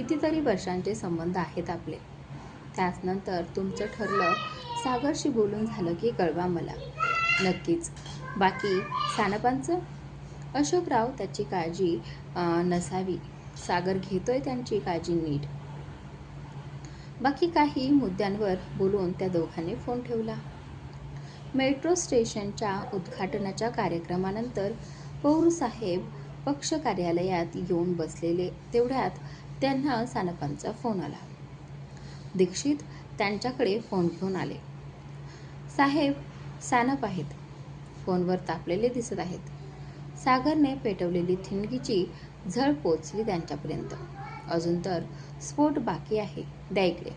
कितीतरी वर्षांचे संबंध आहेत आपले. त्याचनंतर तुमचं ठरलं सागरशी बोलून झालं की कळवा मला. नक्कीच. बाकी सानपांचं? अशोकराव त्याची काळजी नसावी. सागर घेतोय त्यांची काळजी नीट. बाकी काही मुद्द्यांवर बोलून त्या दोघांनी फोन ठेवला. मेट्रो स्टेशनच्या उद्घाटनाच्या कार्यक्रमानंतर पौरसाहेब पक्ष कार्यालयात येऊन बसलेले. तेवढ्यात त्यांना सानपांचा फोन आला. दीक्षित त्यांच्याकडे फोन घेऊन आले. साहेब सानप आहेत. फोनवर तापलेले दिसत आहेत. सागरने पेटवलेली थिणगीची झळ पोचली त्यांच्यापर्यंत. अजून तर स्फोट बाकी आहे द्या इकडे.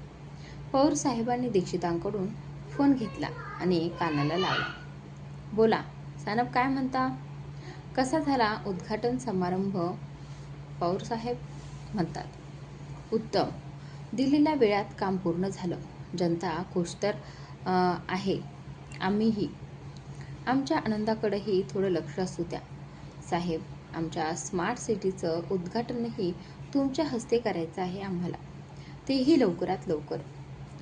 पौर साहेबांनी दीक्षितांकडून फोन घेतला आणि कानाला लावला. बोला सानप काय म्हणता? कसा झाला उद्घाटन समारंभ? पौर साहेब म्हणतात. उत्तम. दिलेल्या वेळात काम पूर्ण झालं. जनता खुश तर आहे. आम्हीही. आमच्या आनंदाकडेही थोडं लक्ष असू द्या. साहेब आमच्या स्मार्ट सिटीचं उद्घाटनही तुमच्या हस्ते करायचं आहे आम्हाला. तेही लवकरात लवकर.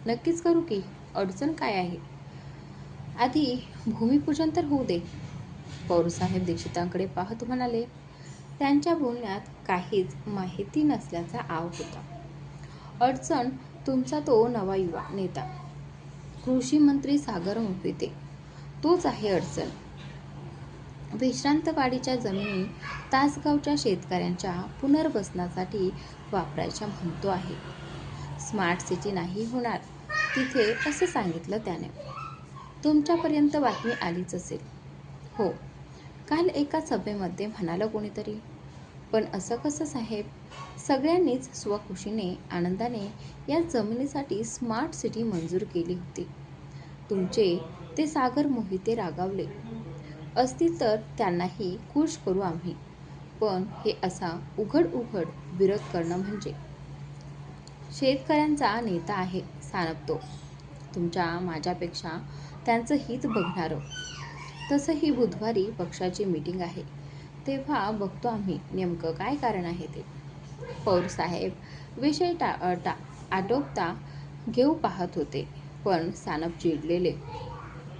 नक्कीच करू की अडचण काय आहे? आधी भूमिपूजन तर होऊ दे. पौरसाहेब दीक्षितांकडे पाहत म्हणाले त्यांच्या बोलण्यात काहीच माहिती नसल्याचा आव होता. अडचण तुमचा तो नवा युवा नेता. कृषी मंत्री सागर मुपिते तोच आहे अडचण. विश्रांतवाडीच्या जमिनी तासगावच्या शेतकऱ्यांच्या पुनर्वसनासाठी वापरायच्या म्हणतो आहे. स्मार्ट सिटी नाही होणार तिथे असं सांगितलं त्याने. तुमच्यापर्यंत बातमी आलीच असेल. हो काल एका सभेमध्ये म्हणालं कोणीतरी पण असं कसं साहेब? सगळ्यांनीच स्वखुशीने आनंदाने या जमिनीसाठी स्मार्ट सिटी मंजूर केली होती. तुमचे ते सागर मोहिते रागावले. असतील तर त्यांनाही खुश करू आम्ही. पण हे असा उघड उघड विरोध करणं म्हणजे. शेतकऱ्यांचा नेता आहे सानपतो तुमच्या माझ्यापेक्षा त्यांचं हित बघणारं. तसंही बुधवारी पक्षाची मीटिंग आहे. तेव्हा बघतो आम्ही नेमकं काय कारण आहे ते. पौर साहेब विषय टा टा आटोपता घेऊ पाहत होते पण सानप चिडलेले.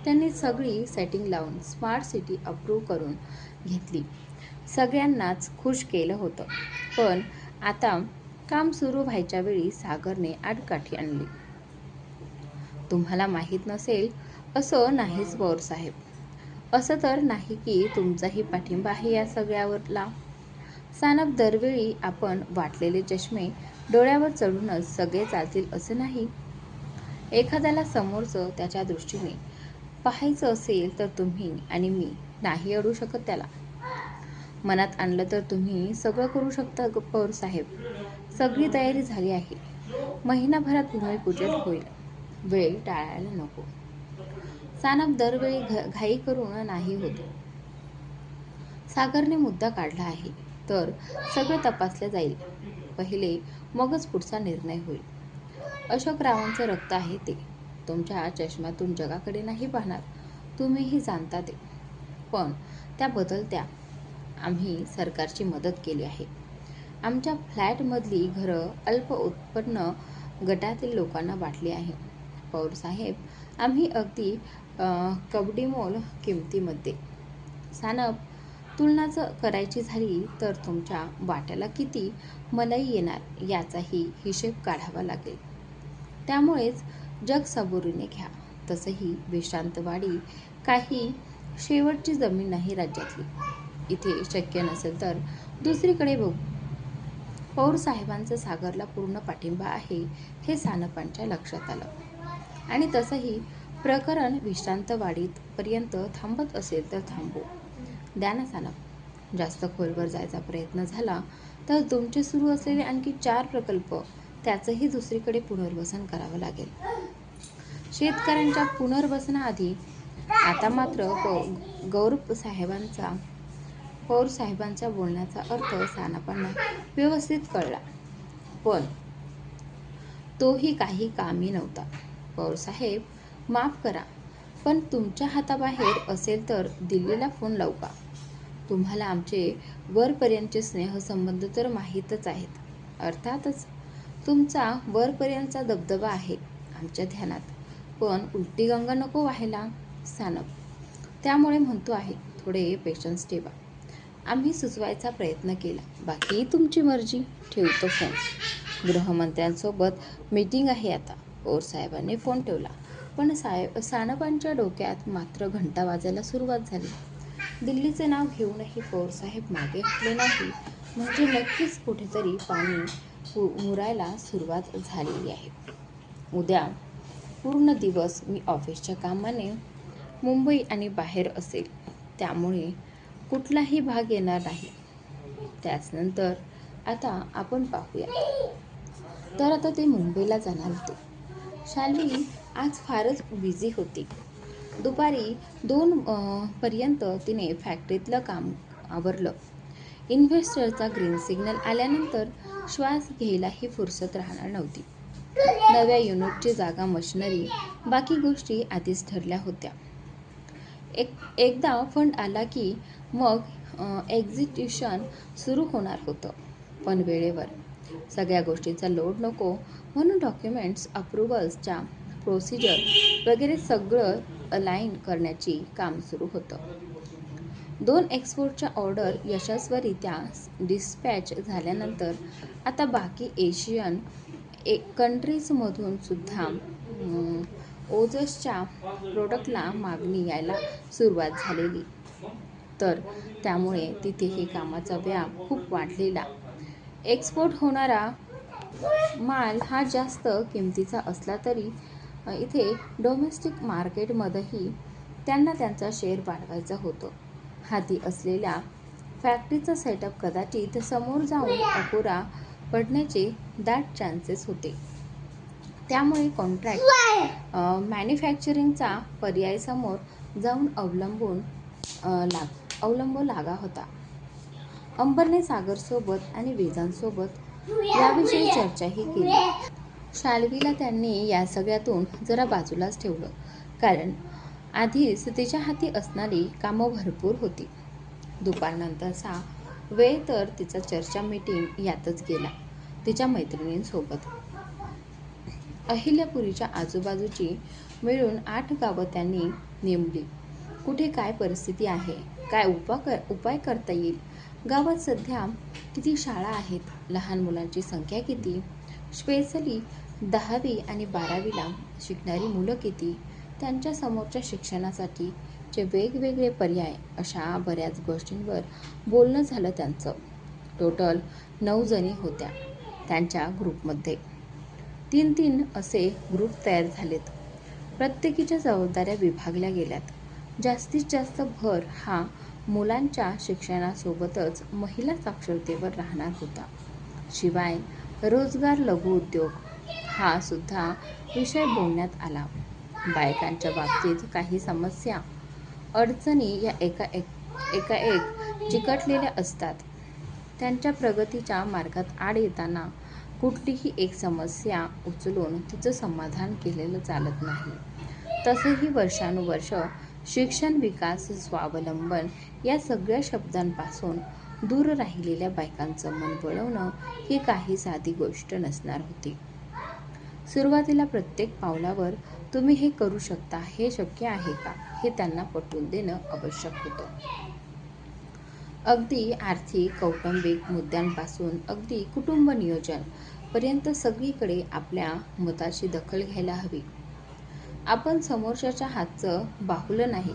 त्यांनी सगळी सेटिंग लावून स्मार्ट सिटी अप्रूव्ह करून घेतली. सगळ्यांनाच खुश केलं होतं पण आता काम सुरू व्हायच्या वेळी सागरने आडकाठी आणली. तुम्हाला माहीत नसेल असं नाहीच पौर साहेब. असं तर नाही की तुमचाही पाठिंबा आहे या सगळ्यावरला. सानप दरवेळी आपण वाटलेले चष्मे डोळ्यावर चढूनच सगळे चालतील असं नाही. एखाद्याला समोरचं त्याच्या दृष्टीने पाहायचं असेल तर तुम्ही आणि मी नाही अडू शकत त्याला. मनात आणलं तर तुम्ही सगळं करू शकता ग- साहेब. सगळी तयारी झाली आहे. महिनाभरात भूमिपूजन होईल. वेळ टाळायला नको. सानप दरवेळी घ घाई करून नाही होतो. सागरने मुद्दा काढला आहे. तर सगळं तपासलं जाईल. पहिले मगच पुढचा निर्णय होईल. अशोकरावांचं रक्त आहे ते. तुमच्या चष्म्यातून जगाकडे नाही पाहणार. तुम्हीही जाणता ते. पण त्या बदलत्या. आम्ही सरकारची मदत केली आहे. आमच्या फ्लॅटमधली घरं अल्प उत्पन्न गटातील लोकांना वाटली आहे. पौर साहेब आम्ही अगदी कवडीमोल किमतीमध्ये. सानप तुलना जर करायची झाली तर तुमच्या वाट्याला किती मलाई येणार याचाही हिशेब काढावा लागेल. त्यामुळेच जग सबुरीने घ्या. तसंही विश्रांतवाडी काही शेवटची जमीन नाही राज्यातली. इथे शक्य नसेल तर दुसरीकडे बघू. पौर साहेबांचं सागरला पूर्ण पाठिंबा आहे हे सानपांच्या लक्षात आलं. आणि तसंही प्रकरण विश्रांतवाडीत पर्यंत थांबत असेल तर थांबू. द्या ना सानप. जास्त खोलवर जायचा प्रयत्न झाला तर तुमचे सुरू असलेले आणखी चार प्रकल्प त्याचंही दुसरीकडे पुनर्वसन करावं लागेल. शेतकऱ्यांच्या पुनर्वसनाआधी आता मात्र पौ- गौरव साहेबांचा पौर साहेबांच्या बोलण्याचा अर्थ सानापांना व्यवस्थित कळला. पण तोही काही कामी नव्हता. पौर साहेब माफ करा. पण तुमच्या हाताबाहेर असेल तर दिल्लीला फोन लावू का? तुम्हाला आमचे वरपर्यंतचे स्नेहसंबंध तर माहीतच आहेत. अर्थातच तुमचा वरपर्यंतचा दबदबा आहे आमच्या ध्यानात. पण उलटी गंगा नको व्हायला सानप. त्यामुळे म्हणतो आहे थोडे पेशन्स ठेवा. आम्ही सुचवायचा प्रयत्न केला. बाकी तुमची मर्जी ठेवतो फोन गृहमंत्र्यांसोबत मीटिंग आहे आता. ओर साहेबांनी फोन ठेवला. पण साहेब सानपांच्या डोक्यात मात्र घंटा वाजायला सुरुवात झाली. दिल्लीचं नाव घेऊनही पवार मागे हटले नाही. म्हणजे नक्कीच कुठेतरी पाणी मुरायला सुरुवात झालेली आहे. उद्या पूर्ण दिवस मी ऑफिसच्या कामाने मुंबई आणि बाहेर असेल. त्यामुळे कुठलाही भाग येणार नाही. त्याचनंतर आता आपण पाहूया. तर आता ते मुंबईला जाणार होते. शाली आज फारच बिझी होती. दुपारी दोन पर्यंत तिने फॅक्टरीतलं काम आवरलं. इन्व्हेस्टरचा ग्रीन सिग्नल आल्यानंतर श्वास घ्यायलाही फुरसत राहणार नव्हती. नव्या युनिटची जागा मशिनरी बाकी गोष्टी आधीच ठरल्या होत्या. एक एकदा फंड आला की मग एक्झिक्युशन सुरू होणार होतं पण वेळेवर. सगळ्या गोष्टींचा लोड नको म्हणून डॉक्युमेंट्स अप्रुव्हल्सच्या प्रोसिजर वगैरे सगळं अलाईन करण्याची काम सुरू होतं. दोन एक्सपोर्टच्या ऑर्डर यशस्वीरित्या डिस्पॅच झाल्यानंतर आता बाकी एशियन ए कंट्रीजमधून सुद्धा ओजसच्या प्रोडक्टला मागणी यायला सुरुवात झालेली. तर त्यामुळे तिथेही कामाचा व्याप खूप वाढलेला. एक्सपोर्ट होणारा माल हा जास्त किमतीचा असला तरी इथे डोमेस्टिक मार्केटमध्येही त्यांना त्यांचा शेअर वाढवायचा होतो. हाती असलेल्या फॅक्टरीचा सेटअप कदाचित समोर जाऊन अपुरा पडण्याचे दाट चान्सेस होते. त्यामुळे कॉन्ट्रॅक्ट मॅन्युफॅक्चरिंगचा पर्याय समोर जाऊन अवलंबून लाग अवलंबून लागा होता. अंबरने सागरसोबत आणि वेदांसोबत याविषयी चर्चाही केली. शाल्वीला त्यांनी या सगळ्यातून जरा बाजूलाच ठेवलं. कारण आधीच तिच्या हाती असणारी कामं भरपूर होती. दुपारनंतरचा वेळ तर तिचा चर्चा मीटिंग यातच गेला तिच्या मैत्रिणींसोबत. अहिल्यापुरीच्या आजूबाजूची मिळून आठ गावं त्यांनी नेमली. कुठे काय परिस्थिती आहे? काय उपा कर उपाय करता येईल? गावात सध्या किती शाळा आहेत? लहान मुलांची संख्या किती? स्पेशली दहावी आणि बारावीला शिकणारी मुलं किती? त्यांच्या समोरच्या शिक्षणासाठी जे वेगवेगळे पर्याय अशा बऱ्याच गोष्टींवर बोलणं झालं त्यांचं. टोटल नऊ जणी होत्या त्यांच्या ग्रुपमध्ये तीन तीन असे ग्रुप तयार झालेत. प्रत्येकीच्या जबाबदाऱ्या विभागल्या गेल्यात. जास्तीत जास्त भर हा मुलांच्या शिक्षणासोबतच महिला साक्षरतेवर राहणार होता. शिवाय रोजगार लघु उद्योग हा सुद्धा विषय बोलण्यात आला. बायकांच्या बाबतीत काही समस्या अडचणी या एका एक एका एक चिकटलेल्या असतात. त्यांच्या प्रगतीच्या मार्गात आड येताना कुठलीही एक समस्या उचलून तिचं समाधान केलेलं चालत नाही. तसेही वर्षानुवर्ष शिक्षण विकास स्वावलंबन या सगळ्या शब्दांपासून दूर राहिलेल्या बायकांचं मन वळवणं ही काही साधी गोष्ट नसणार होती. सुरुवातीला प्रत्येक पावलावर तुम्ही हे करू शकता हे शक्य आहे का हे त्यांना पटवून देणं आवश्यक होतं. अगदी आर्थिक कौटुंबिक मुद्द्यांपासून अगदी कुटुंब नियोजन पर्यंत सगळीकडे आपल्या मताची दखल घ्यायला हवी. आपण समोरच्याच्या हातचं बाहुलं नाही.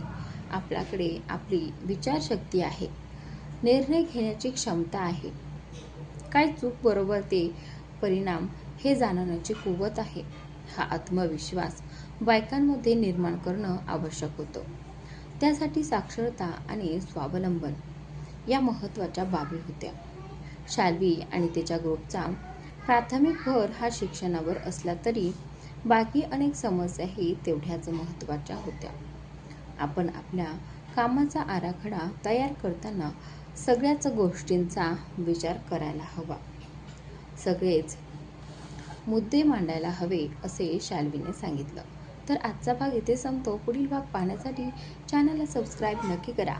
आपल्याकडे आपली विचारशक्ती आहे. निर्णय घेण्याची क्षमता आहे. काय चूक बरोबर ते परिणाम हे जाणवण्याची कुवत आहे. हा आत्मविश्वास बायकांमध्ये निर्माण करणं आवश्यक होतं. त्यासाठी साक्षरता आणि स्वावलंबन या महत्त्वाच्या बाबी होत्या. शाल्वी आणि त्याच्या ग्रुपचा प्राथमिक भर हा शिक्षणावर असला तरी बाकी अनेक समस्याही तेवढ्याच महत्त्वाच्या होत्या. आपण आपल्या कामाचा आराखडा तयार करताना सगळ्याच गोष्टींचा विचार करायला हवा. सगळेच मुद्दे मांडायला हवे असे शाल्वीने सांगितलं. तर आजचा भाग इथे संपतो. पुढील भाग पाहण्यासाठी चॅनलला सबस्क्राईब नक्की करा.